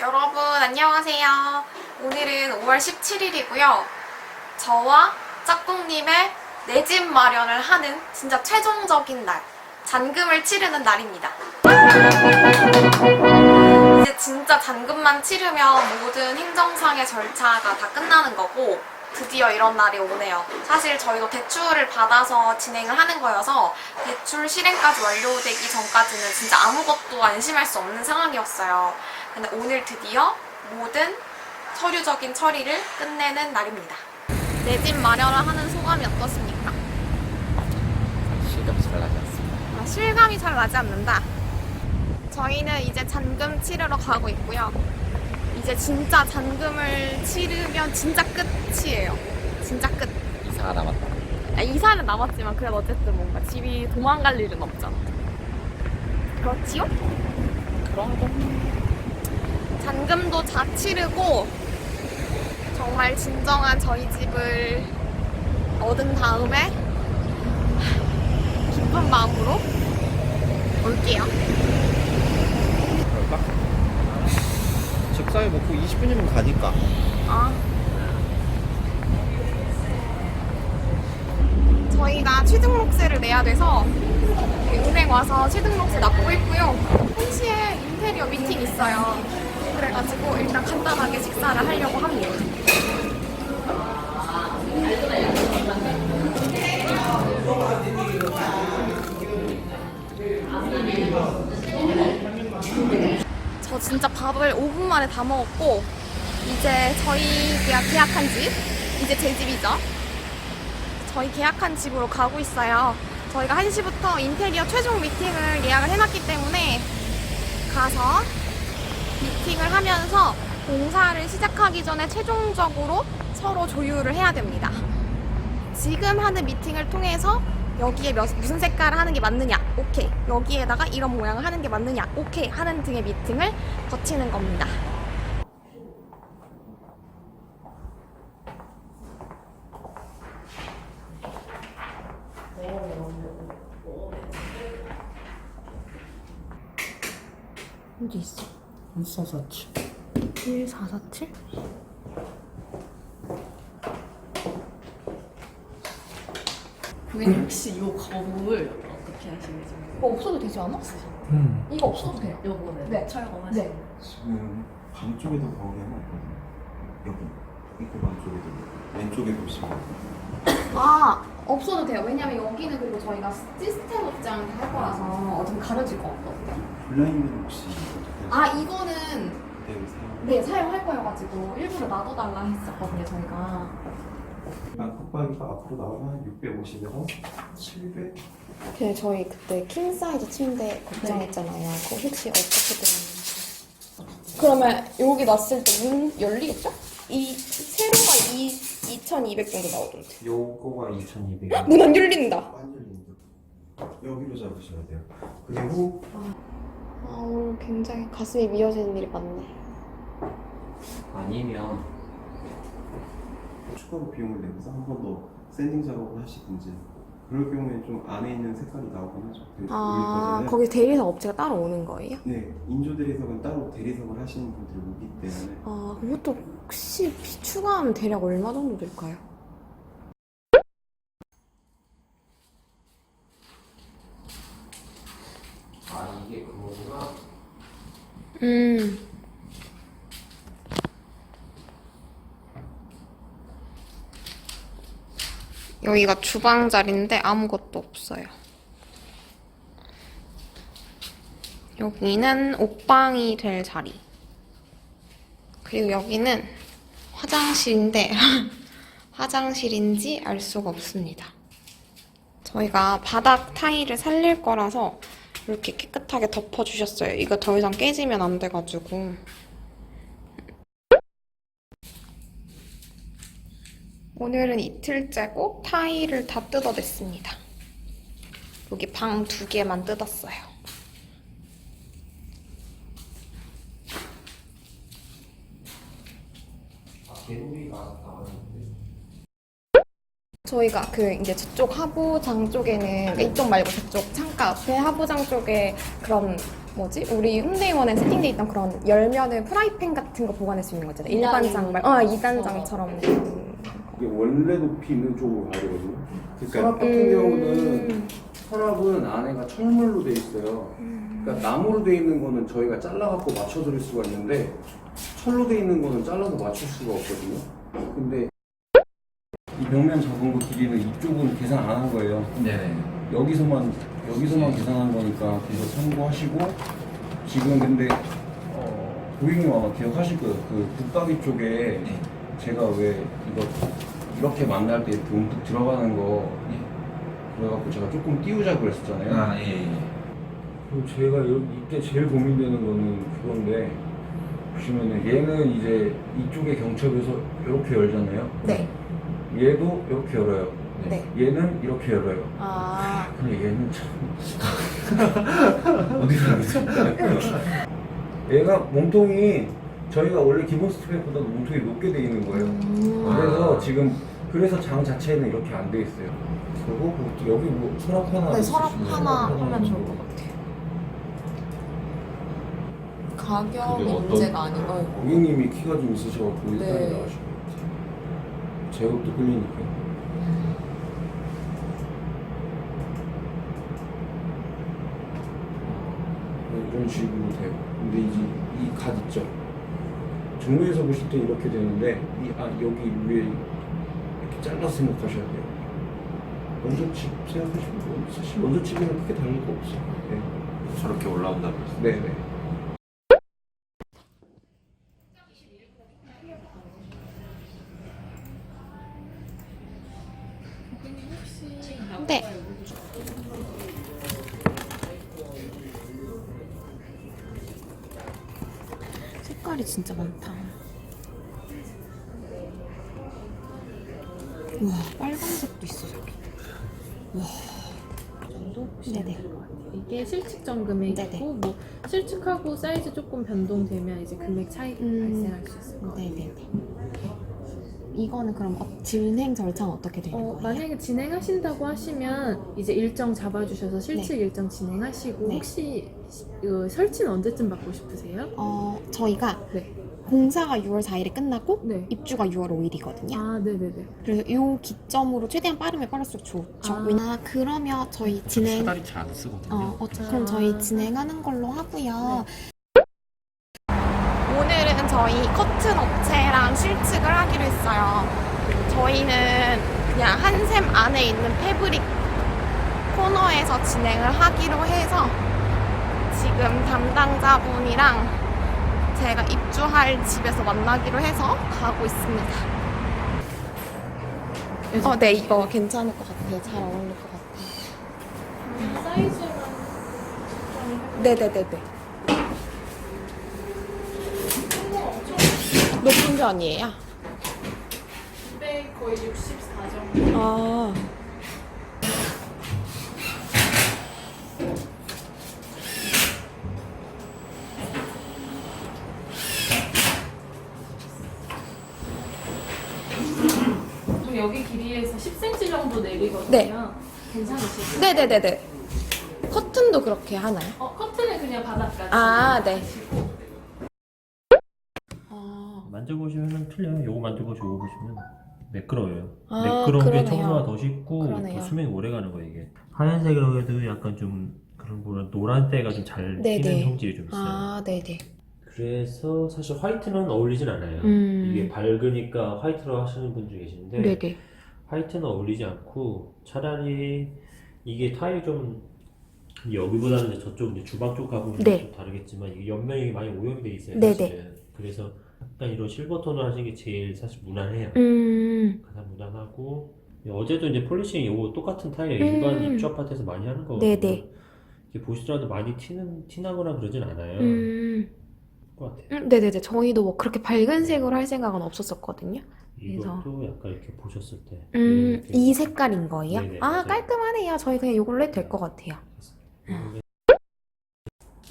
여러분 안녕하세요. 오늘은 5월 17일이고요. 저와 짝꿍님의 내 집 마련을 하는 진짜 최종적인 날. 잔금을 치르는 날입니다. 이제 진짜 잔금만 치르면 모든 행정상의 절차가 다 끝나는 거고 드디어 이런 날이 오네요. 사실 저희도 대출을 받아서 진행을 하는 거여서 대출 실행까지 완료되기 전까지는 진짜 아무것도 안심할 수 없는 상황이었어요. 근데 오늘 드디어 모든 서류적인 처리를 끝내는 날입니다. 내 집 마련을 하는 소감이 어떻습니까? 실감이 잘 나지 않습니다. 아, 실감이 잘 나지 않는다. 저희는 이제 잔금 치르러 가고 있고요. 이제 진짜 잔금을 치르면 진짜 끝 이에요. 진짜 끝. 이사가 남았다. 아, 이사는 남았지만 그래도 어쨌든 뭔가 집이 도망갈 일은 없잖아. 그렇지요? 그럼 잔금도 다 치르고 정말 진정한 저희 집을 얻은 다음에 기쁜 마음으로 올게요. 그럴까? 적당히 먹고 20분이면 가니까. 아. 취등록세를 내야 돼서 은행 와서 취등록세 납부 했고요. 1시에 인테리어 미팅 있어요. 그래가지고 일단 간단하게 식사를 하려고 합니다. 저 진짜 밥을 5분 만에 다 먹었고 이제 저희가 계약한 집 이제 제 집이죠 저희 계약한 집으로 가고 있어요. 저희가 1시부터 인테리어 최종 미팅을 예약을 해놨기 때문에 가서 미팅을 하면서 공사를 시작하기 전에 최종적으로 서로 조율을 해야 됩니다. 지금 하는 미팅을 통해서 여기에 몇- 무슨 색깔을 하는 게 맞느냐 오케이. 여기에다가 이런 모양을 하는 게 맞느냐 오케이 하는 등의 미팅을 거치는 겁니다 어디 있어? 1447. 1447? 고객님 혹시 이 거북을 어떻게 하시는지 이거 없어도 되지 않아? 음. 이거 없어도 돼요 요거는 네. 철거하시는 네. 지금 방 쪽에도 거울이 하나 있거든요. 여기 입구 방 쪽에도 왼쪽에 보시면 아 없어도 돼요 왜냐면 여기는 그리고 저희가 시스템 옷장 할 거라서 어차피 가려질 거 없거든요 블라인드는 혹시 아 이거는 그대로 사용? 네 사용할 거여가지고 일부러 놔둬달라 했었거든요 저희가 아, 컵바기가 앞으로 나오면 650에서 700? 그 저희 그때 킹 사이즈 침대 걱정했잖아요 그거 혹시 어떻게 되는지 그러면 여기 놨을 때 문 열리겠죠? 이 세로가 2 2,200 정도 나오던데 요거가 2200. 문 안 열린다 안 열린다. 여기로 잡으셔야 돼요. 그리고 아 오늘 굉장히 가슴이 미어지는 일이 많네 아니면 추가로 비용을 내면서 한 번 더 샌딩 작업을 하시든지 그럴 경우에 좀 안에 있는 색깔이 나오긴 하죠. 그 아 거기 대리석 업체가 따로 오는 거예요? 네, 인조 대리석은 따로 대리석을 하시는 분들이 오기 때문에 아 그것도 혹시 비 추가하면 대략 얼마 정도 될까요? 아 이게 그거구나. 음. 여기가 주방 자리인데 아무것도 없어요. 여기는 옷방이 될 자리. 그리고 여기는 화장실인데 화장실인지 알 수가 없습니다. 저희가 바닥 타일을 살릴 거라서 이렇게 깨끗하게 덮어주셨어요. 이거 더 이상 깨지면 안 돼가지고. 오늘은 이틀째고 타일을 다 뜯어냈습니다. 여기 방 두 개만 뜯었어요. 아 개구리가 나왔는데. 저희가 그 이제 저쪽 하부장 쪽에는 그러니까 이쪽 말고 저쪽 창가 앞에 하부장 쪽에 그런 뭐지? 우리 홍대의원에 세팅돼 있던 그런 열면을 프라이팬 같은 거 보관할 수 있는 거잖아요. 일반. 장말. 어, 2단장처럼. 이게 원래 높이 있는 쪽으로 가야 되거든요. 그러니까 서랍 같은 음. 경우는 서랍은 안에가 철물로 돼 있어요. 그러니까 나무로 돼 있는 거는 저희가 잘라갖고 맞춰드릴 수가 있는데 철로 돼 있는 거는 잘라서 맞출 수가 없거든요. 근데 이 벽면 잡은 거 길이는 이쪽은 계산 안 한 거예요. 네네. 여기서만 여기서만 계산한 거니까 그거 참고하시고 지금 근데 어, 고객님 아마 기억하실 거예요. 그 붙박이 쪽에 네. 제가 왜 이거 이렇게 만날 때 이렇게 움푹 들어가는 거 예. 그래갖고 제가 조금 띄우자 그랬었잖아요. 아, 예, 예. 그럼 제가 여기 이때 제일 고민되는 거는 그건데 보시면은 얘는 이제 이쪽에 경첩에서 이렇게 열잖아요. 네. 얘도 이렇게 열어요. 네. 얘는 이렇게 열어요. 아. 근데 얘는 참 어디로 가겠어요? 얘가 몸통이 저희가 원래 기본 스트랩보다 몸통이 높게 돼 있는 거예요. 음. 그래서 지금 그래서 장 자체는 이렇게 안 돼 있어요. 그리고 그것도 여기 뭐 서랍 하나 네, 서랍 있으시면 하나 하면 좋을. 것 같아요. 가격이 그게 어떤- 문제가 아니고. 고객님이 키가 좀 있으셔갖고 일단에 네. 같아요. 제것도 끌리니까. 네, 이런 식으로 돼요. 근데 이제 이갓 있죠. 정면에서 보실 때 이렇게 되는데 이 아, 여기 위에 이렇게 잘라서 생각하셔야 돼요. 먼저 집 생각하시고 사실 먼저 집이랑 크게 다를 거 없어요. 네. 저렇게 올라온다고 했어요. 네네. 네. 사이즈 조금 변동되면 이제 금액 차이가 음. 발생할 수 있을 것 같아요. 네네네. 이거는 그럼 어, 진행 절차는 어떻게 되는 어, 거예요? 만약에 진행하신다고 하시면 이제 일정 잡아주셔서 실측 일정 진행하시고 네. 혹시 시- 어, 설치는 언제쯤 받고 싶으세요? 어, 저희가 네. 공사가 6월 4일에 끝나고 네. 입주가 6월 5일이거든요. 아, 네네네. 그래서 이 기점으로 최대한 빠르면 빠를수록 좋죠. 아. 왜냐 그러면 저희 진행 사다리 잘안 쓰거든요. 어, 어, 그럼 아. 저희 진행하는 걸로 하고요. 저희 커튼 업체랑 실측을 하기로 했어요. 저희는 그냥 한샘 안에 있는 패브릭 코너에서 진행을 하기로 해서 지금 담당자분이랑 제가 입주할 집에서 만나기로 해서 가고 있습니다. 어, 네, 이거 괜찮을 것 같아요. 잘 어울릴 것 같아요. 사이즈만 네네네네. 높은 편이에요? 200 거의 64 정도. 아. 그럼 여기 길이에서 10cm 정도 내리거든요. 네. 괜찮으시죠? 네네네네. 커튼도 그렇게 하나요? 어, 커튼은 그냥 바닥까지. 아, 네. 하시고. 틀려요. 요거 만져보시고 요거 보시면 매끄러워요. 아, 매끄러운 게 그러네요. 청소가 더 쉽고 그러네요. 또 수명이 오래 가는 거예요 이게. 하얀색이라고 해도 약간 좀 그런 뭐라 노란때가 좀 잘 네네. 튀는 성질이 좀 있어요. 아, 네네. 그래서 사실 화이트는 어울리진 않아요. 음. 이게 밝으니까 화이트로 하시는 분도 계시는데 네네. 화이트는 어울리지 않고 차라리 이게 타일이 좀 여기보다는 이제 저쪽 이제 주방 쪽 가보면 네. 좀 다르겠지만 이게 옆면이 많이 오염돼 있어요. 네네. 사실은. 그래서 약간 이런 실버 톤을 하시는 게 제일 사실 무난해요. 음, 가장 무난하고 어제도 이제 폴리싱 이거 똑같은 타일 음. 일반 입주 아파트에서 많이 하는 거거든요. 네네. 이게 보시더라도 많이 튀는 티나거나 그러진 않아요. 음, 것 같아요. 음, 네네네. 저희도 뭐 그렇게 밝은 색으로 할 생각은 없었었거든요. 그래서- 이것도 약간 이렇게 보셨을 때 음, 이런 느낌. 이 색깔인 거예요? 네네, 아, 맞아요. 깔끔하네요. 저희 그냥 이걸로 해도 될 것 같아요.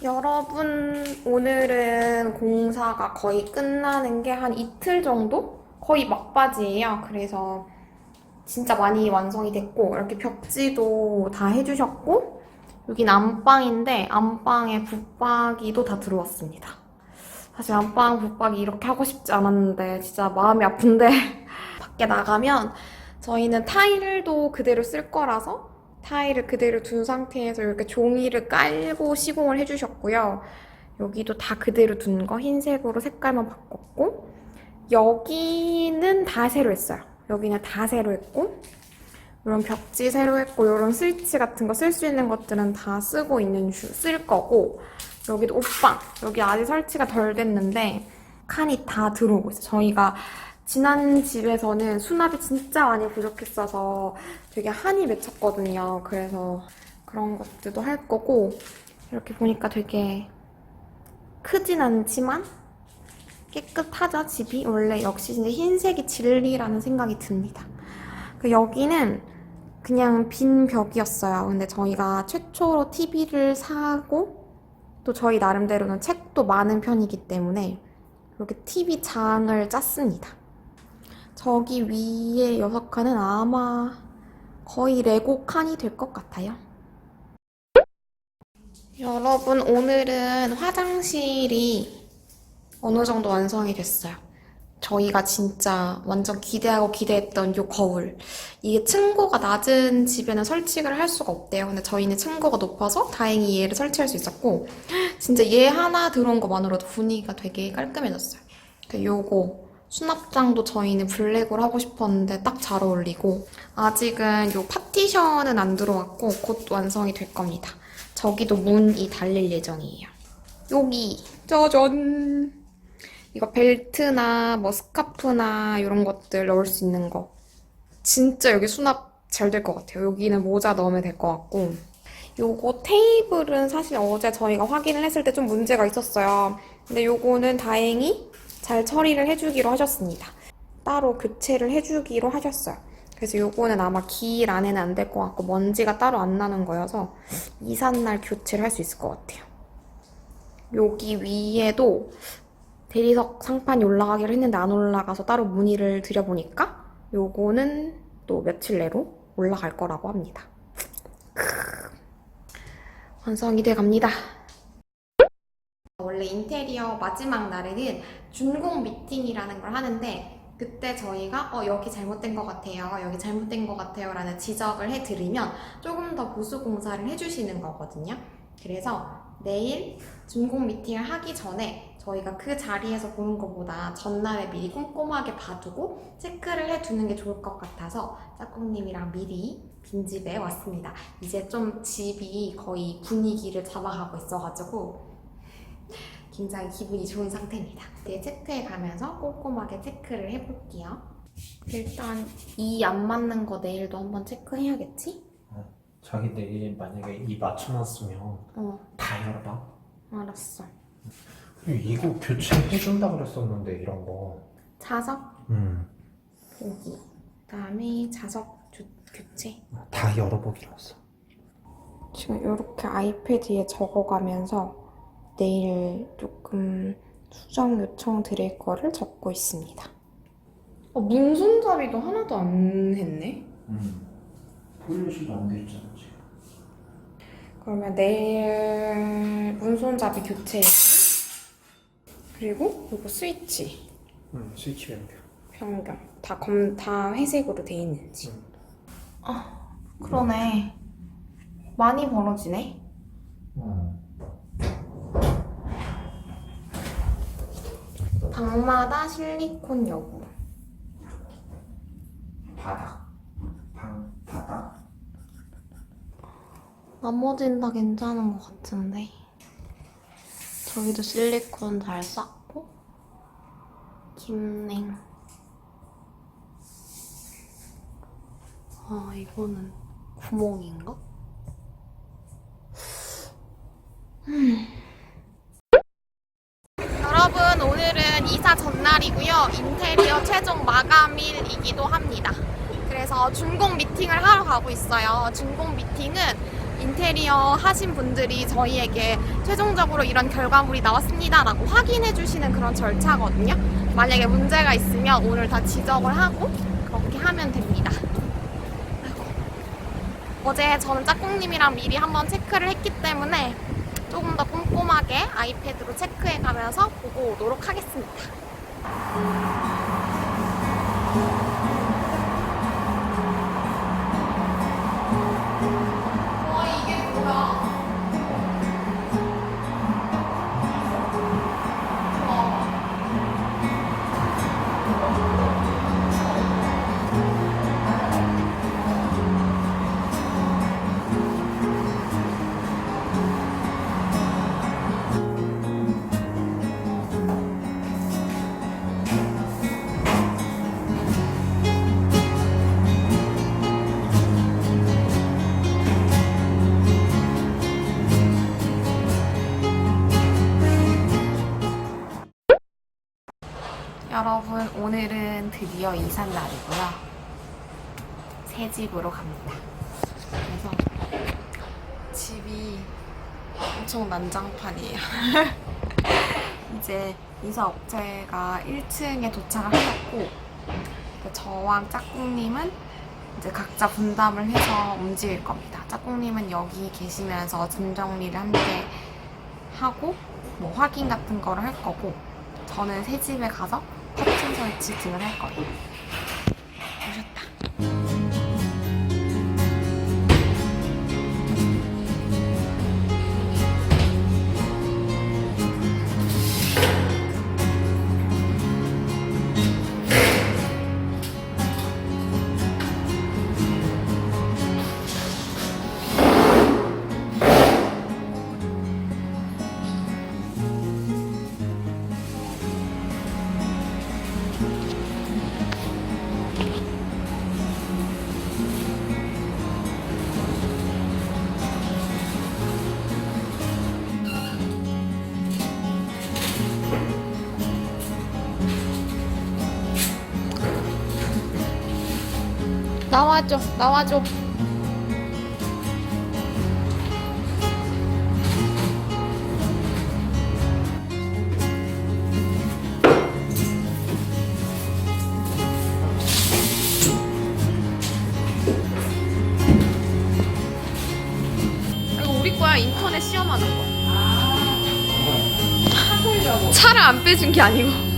여러분, 오늘은 공사가 거의 끝나는 게 한 이틀 정도? 거의 막바지예요. 그래서 진짜 많이 완성이 됐고, 이렇게 벽지도 다 해주셨고, 여긴 안방인데 안방에 붙박이도 다 들어왔습니다. 사실 안방 붙박이 이렇게 하고 싶지 않았는데 진짜 마음이 아픈데 밖에 나가면 저희는 타일도 그대로 쓸 거라서 타일을 그대로 둔 상태에서 이렇게 종이를 깔고 시공을 해주셨고요. 여기도 다 그대로 둔 거 흰색으로 색깔만 바꿨고 여기는 다 새로 했어요. 여기는 다 새로 했고 이런 벽지 새로 했고 이런 스위치 같은 거 쓸 수 있는 것들은 다 쓰고 있는 주, 쓸 거고 여기도 옷방 여기 아직 설치가 덜 됐는데 칸이 다 들어오고 있어요. 저희가 지난 집에서는 수납이 진짜 많이 부족했어서 되게 한이 맺혔거든요. 그래서 그런 것들도 할 거고 이렇게 보니까 되게 크진 않지만 깨끗하죠 집이 원래 역시 진짜 흰색이 진리라는 생각이 듭니다. 그 여기는 그냥 빈 벽이었어요. 근데 저희가 최초로 TV를 사고 또 저희 나름대로는 책도 많은 편이기 때문에 이렇게 TV 장을 짰습니다. 저기 위에 여섯 칸은 아마 거의 레고 칸이 될 것 같아요. 여러분, 오늘은 화장실이 어느 정도 완성이 됐어요. 저희가 진짜 완전 기대하고 기대했던 요 거울. 이게 층고가 낮은 집에는 설치를 할 수가 없대요. 근데 저희는 층고가 높아서 다행히 얘를 설치할 수 있었고, 진짜 얘 하나 들어온 것만으로도 분위기가 되게 깔끔해졌어요. 그 요거 수납장도 저희는 블랙으로 하고 싶었는데 딱 잘 어울리고 아직은 요 파티션은 안 들어왔고 곧 완성이 될 겁니다. 저기도 문이 달릴 예정이에요. 여기 짜잔 이거 벨트나 뭐 스카프나 이런 것들 넣을 수 있는 거 진짜 여기 수납 잘 될 것 같아요. 여기는 모자 넣으면 될 것 같고 요거 테이블은 사실 어제 저희가 확인을 했을 때 좀 문제가 있었어요. 근데 요거는 다행히 잘 처리를 해주기로 하셨습니다. 따로 교체를 해주기로 하셨어요. 그래서 요거는 아마 기일 안에는 안 될 것 같고 먼지가 따로 안 나는 거여서 이삿날 교체를 할 수 있을 것 같아요. 여기 위에도 대리석 상판이 올라가기로 했는데 안 올라가서 따로 문의를 드려보니까 요거는 또 며칠 내로 올라갈 거라고 합니다. 완성이 돼 갑니다. 원래 인테리어 마지막 날에는 준공 미팅이라는 걸 하는데 그때 저희가 어 여기 잘못된 것 같아요. 여기 잘못된 것 같아요. 라는 지적을 해드리면 조금 더 보수 공사를 해주시는 거거든요. 그래서 내일 준공 미팅을 하기 전에 저희가 그 자리에서 보는 것보다 전날에 미리 꼼꼼하게 봐두고 체크를 해두는 게 좋을 것 같아서 짝꿍님이랑 미리 빈집에 왔습니다. 이제 좀 집이 거의 분위기를 잡아가고 있어가지고 굉장히 기분이 좋은 상태입니다. 네, 체크해 가면서 꼼꼼하게 체크를 해볼게요. 일단 이 안 맞는 거 내일도 한번 체크해야겠지? 자기 내일 만약에 이 맞춰놨으면 어, 다 열어봐. 알았어. 이거 교체해준다 그랬었는데 이런 거. 자석 음. 보기. 그다음에 자석 주, 교체. 다 열어보기로 했어. 지금 이렇게 아이패드에 적어가면서 내일 조금 수정 요청 드릴 거를 적고 있습니다. 어, 문손잡이도 하나도 안 했네. 음. 폴리시도 안돼 있잖아 지금. 그러면 내일 문손잡이 교체 그리고 이거 스위치 응, 스위치 변경. 변경 다검다 회색으로 돼 있는지 아 그러네 많이 벌어지네 어. 방마다 실리콘 여부 바닥. 방 바닥. 나머지는 다 괜찮은 것 같은데 저기도 실리콘 잘 쌌고 김냉 아 이거는 구멍인가? 음. 여러분 이사 전날이고요 인테리어 최종 마감일이기도 합니다 그래서 준공 미팅을 하러 가고 있어요 준공 미팅은 인테리어 하신 분들이 저희에게 최종적으로 이런 결과물이 나왔습니다 라고 확인해 주시는 그런 절차거든요. 만약에 문제가 있으면 오늘 다 지적을 하고 그렇게 하면 됩니다. 어제 저는 짝꿍님이랑 미리 한번 체크를 했기 때문에 조금 더 꼼꼼하게 아이패드로 체크해 가면서 보고 오도록 하겠습니다. 뭐야? 여러분 오늘은 드디어 이삿 날이고요. 새 집으로 갑니다. 그래서 집이 엄청 난장판이에요. 이제 이사 업체가 1층에 도착을 하셨고 그 저와 짝꿍님은 이제 각자 분담을 해서 움직일 겁니다. 짝꿍님은 여기 계시면서 짐 정리를 함께 하고 뭐 확인 같은 거를 할 거고 저는 새 집에 가서 커튼 설치 등을 할 거예요. 나와줘, 나와줘. 이거 우리 거야 인터넷 시험하는 거. 차를 안 빼준 게 아니고.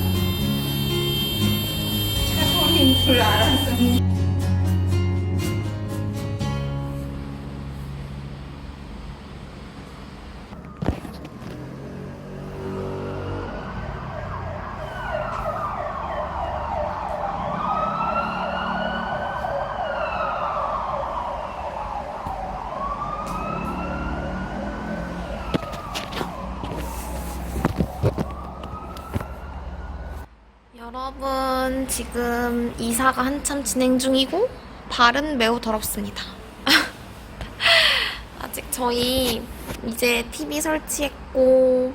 지금 이사가 한참 진행 중이고 발은 매우 더럽습니다. 아직 저희 이제 TV 설치했고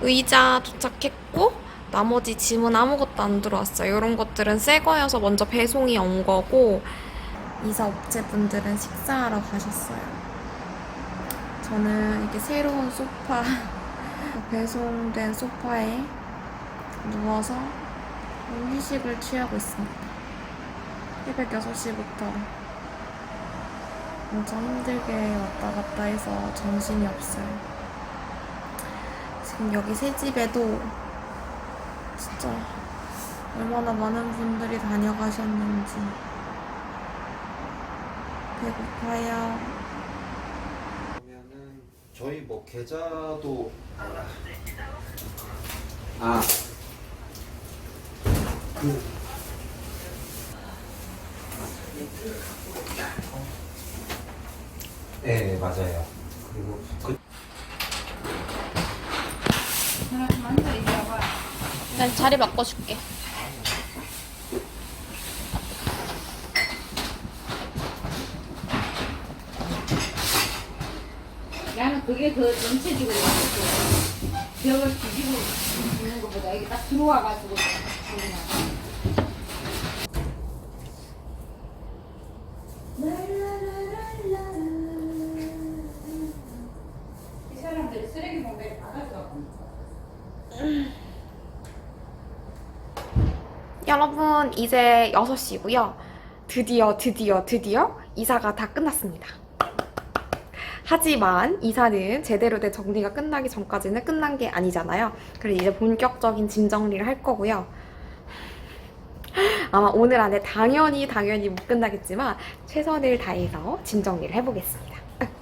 의자 도착했고 나머지 짐은 아무것도 안 들어왔어요. 이런 것들은 새 거여서 먼저 배송이 온 거고 이사 업체분들은 식사하러 가셨어요. 저는 이렇게 새로운 소파 배송된 소파에 누워서 휴식을 취하고 있습니다. 새벽 6시부터 엄청 힘들게 왔다 갔다 해서 정신이 없어요. 지금 여기 새 집에도 진짜 얼마나 많은 분들이 다녀가셨는지 배고파요. 그러면은 저희 뭐 계좌도 아. 그 네 맞아요. 그리고 그 난 자리 바꿔줄게. 나는 그게 더 전체적으로 맛있어. 벽을 뒤집어 있는 것보다 이게 딱 들어와가지고. 여러분, 이제 6시고요. 드디어, 드디어, 드디어 이사가 다 끝났습니다. 하지만 이사는 제대로 된 정리가 끝나기 전까지는 끝난 게 아니잖아요. 그래서 이제 본격적인 짐 정리를 할 거고요. 아마 오늘 안에 당연히 당연히 못 끝나겠지만 최선을 다해서 짐 정리를 해보겠습니다. 아이고.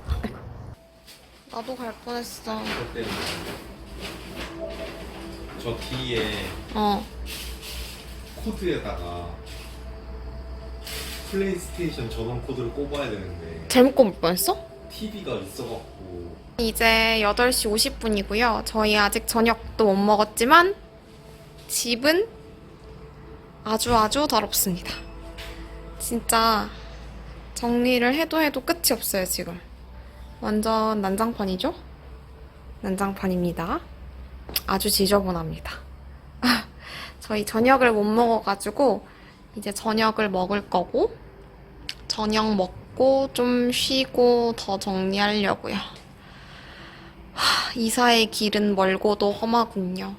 나도 갈 뻔했어. 그때 저 뒤에 어. 코드에다가 플레이스테이션 전원 코드를 꼽아야 되는데 잘못 꼽을 뻔했어? TV가 있어갖고 이제 8시 50분이고요. 저희 아직 저녁도 못 먹었지만 집은 아주 아주 더럽습니다. 진짜 정리를 해도 해도 끝이 없어요, 지금. 완전 난장판이죠? 난장판입니다. 아주 지저분합니다. 저희 저녁을 못 먹어가지고 이제 저녁을 먹을 거고 저녁 먹고 좀 쉬고 더 정리하려고요. 이사의 길은 멀고도 험하군요.